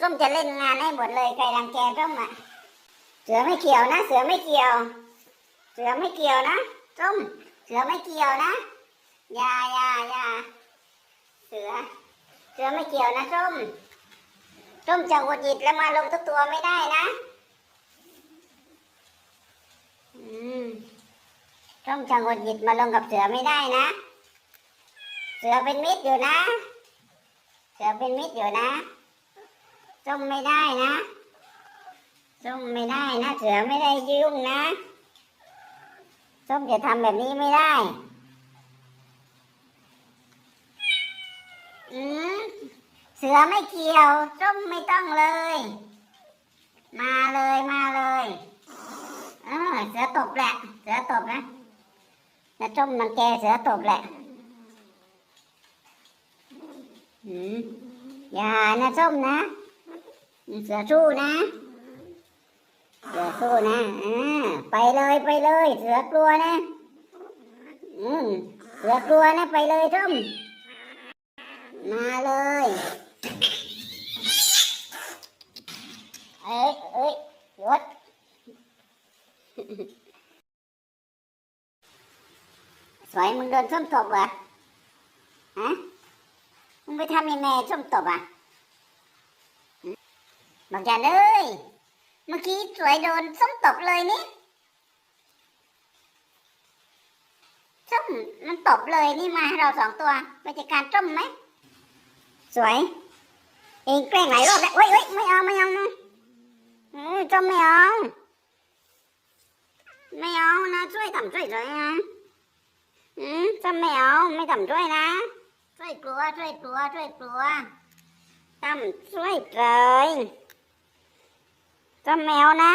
ส้มจะเล่นงานให้หมดเลยใครรังแกส้มอะ เสือไม่เกี่ยวนะ เสือไม่เกี่ยว เสือไม่เกี่ยวนะส้มเสือไม่เกี่ยวนะอย่าอย่าอย่าเสือ เสือไม่เกี่ยวนะส้มส้มจะหงุดหงิดแล้วมาลงทุกตัวไม่ได้นะอืมส้มจะหงุดหงิดมาลงกับเสือไม่ได้นะ เสือเป็นมิตรอยู่นะ เสือเป็นมิตรอยู่นะ ส้มไม่ได้นะส้มไม่ได้นะเสือไม่ได้ยุ่งนะส้มจะทำแบบนี้ไม่ได้ อืมเสือไม่เกี่ยวส้มไม่ต้องเลย มาเลยมาเลยเออเสือตบแหละ เสือตบนะนะส้มมันแกเสือตบแหละอืมอย่านะส้มนะ เสือสู้นะเสือสู้นะอ่าไปเลยไปเลย เสือกลัวนะ อืมเสือกลัวนะไปเลยส้มมาเลยเอ้ยเอ้ยหยุดสวยมึงโดนส้มตบเหรอฮะมึงไปทำยังไงส้มตบอะ บอกอย่าเลยเมื่อกี้สวยโดนส้มตบเลยนี่ ส้มมันตบเลยนี่มาให้เราสองตัวไปจัดการส้มไหม สวย เองแกล้งหลายรอบแล้วเฮ้ยเฮ้ยไม่เอาไม่เอานะอืมส้มไม่เอา ไม่เอานะช่วยทำช่วยหน่อยนะอืมส้มไม่เอาไม่ทำช่วยนะ ช่วยกลัวช่วยกลัวช่วยกลัวทำช่วยเลย ส้มแมวนะ